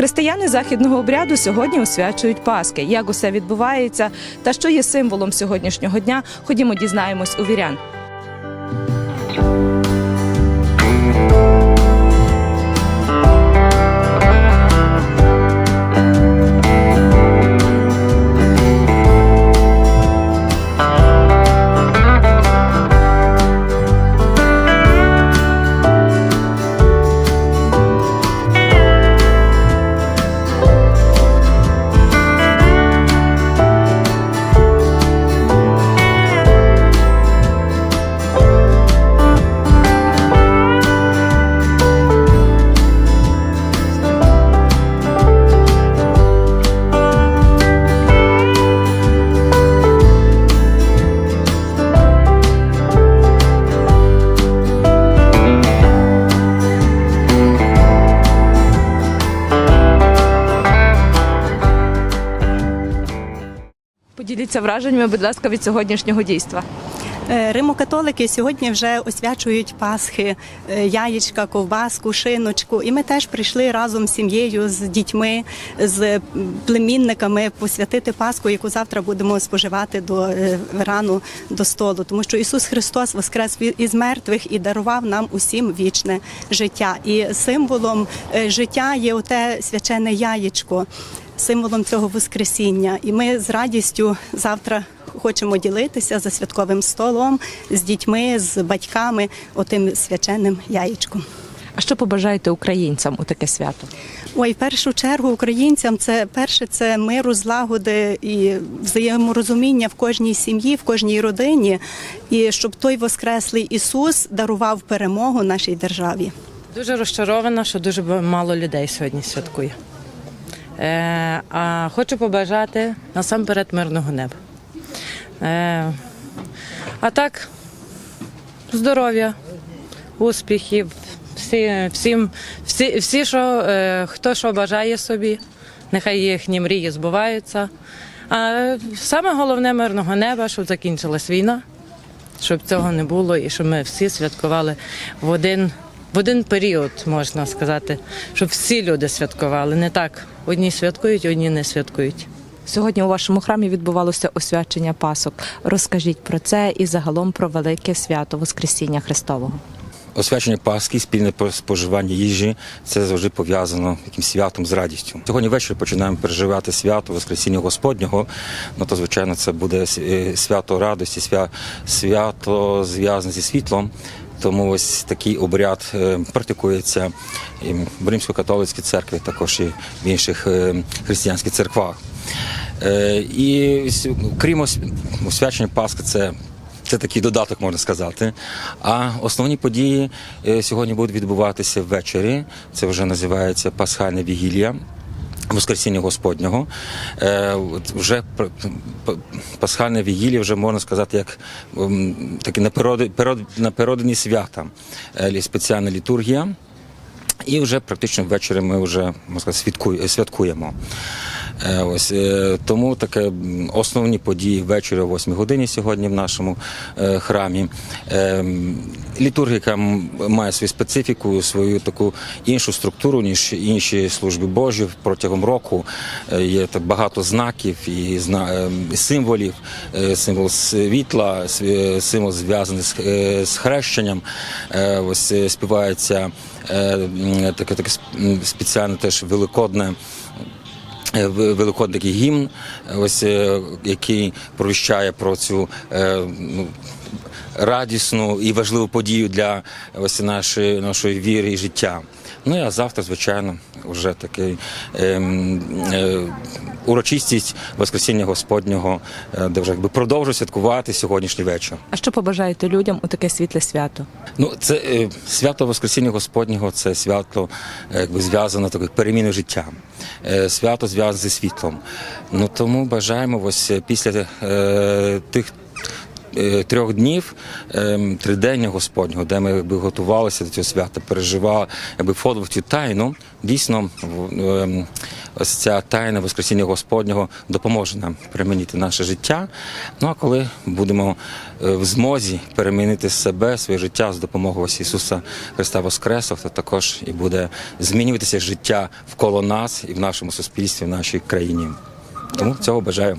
Християни західного обряду сьогодні освячують Паски. Як усе відбувається та що є символом сьогоднішнього дня? Ходімо, дізнаємось у вірян. Поділіться враженнями, будь ласка, від сьогоднішнього дійства. Е, Римокатолики сьогодні вже освячують Пасхи, е, яєчка, ковбаску, шиночку. І ми теж прийшли разом з сім'єю, з дітьми, з племінниками посвятити Пасху, яку завтра будемо споживати до е, рану до столу. Тому що Ісус Христос воскрес із мертвих і дарував нам усім вічне життя. І символом життя є оте свячене яєчко. Символом цього Воскресіння, і ми з радістю завтра хочемо ділитися за святковим столом з дітьми, з батьками, отим свяченим яєчком. А що побажаєте українцям у таке свято? Ой, в першу чергу українцям це перше це миру, злагоди і взаєморозуміння в кожній сім'ї, в кожній родині, і щоб той воскреслий Ісус дарував перемогу нашій державі. Дуже розчарована, що дуже мало людей сьогодні святкує. Е, а хочу побажати насамперед мирного неба. Е, а так, здоров'я, успіхів, всі, всім, всі, всі що, е, хто що бажає собі, нехай їхні мрії збуваються. А саме головне мирного неба, щоб закінчилась війна щоб цього не було, і щоб ми всі святкували в один, в один період, можна сказати, щоб всі люди святкували. Не так одні святкують, одні не святкують. Сьогодні у вашому храмі відбувалося освячення Пасок. Розкажіть про це і загалом про велике свято Воскресіння Христового. Освячення Пасхи, спільне споживання їжі це завжди пов'язано якимсь святом з радістю. Сьогодні ввечері починаємо переживати свято Воскресіння Господнього. Ну то звичайно, це буде е, свято радості, свя- свято зв'язане зі світлом. Тому ось такий обряд е, практикується і в Римсько-католицькій церкві, також і в інших е, християнських церквах. Е, І крім ос- освячення Пасхи, це це такий додаток, можна сказати. А основні події сьогодні будуть відбуватися ввечері. Це вже називається Пасхальна вігілія. Воскресіння Господнього. Е, вже пасхальне вігілі, вже можна сказати, як ем, такі напереди- свята. Е, спеціальна літургія. І вже практично ввечері ми вже можна сказати, святкуємо. Е, Ось е, тому таке основні події ввечері о 8 годині сьогодні в нашому е, храмі. Літургіка має свою специфіку, свою таку іншу структуру, ніж інші служби Божі протягом року. Є так багато знаків і символів, символ світла, символ зв'язаний з, хрещенням. Ось співається таке таке спеціальне теж великодне. Е, Великодний гімн, е, ось е, який провіщає про цю ну, радісну і важливу подію для ось нашої, нашої віри і життя. Ну а завтра, звичайно, вже такий ем, е, урочистість Воскресіння Господнього, е, де вже якби продовжує святкувати сьогоднішній вечір. А що побажаєте людям у таке світле свято? Ну, це е, свято Воскресіння Господнього, це свято е, якби зв'язане такою переміною життя. Е, свято зв'язане зі світлом. Ну тому бажаємо ось після е, тих трьох днів, ем, тридення Господнього, де ми якби готувалися до цього свята, переживали, якби входили цю тайну. Дійсно, ем, ось ця тайна Воскресіння Господнього допоможе нам перемінити наше життя. Ну а коли будемо е, в змозі перемінити себе, своє життя з допомогою Ісуса Христа Воскресов, то також і буде змінюватися життя вколо нас і в нашому суспільстві, в нашій країні. Тому цього бажаю.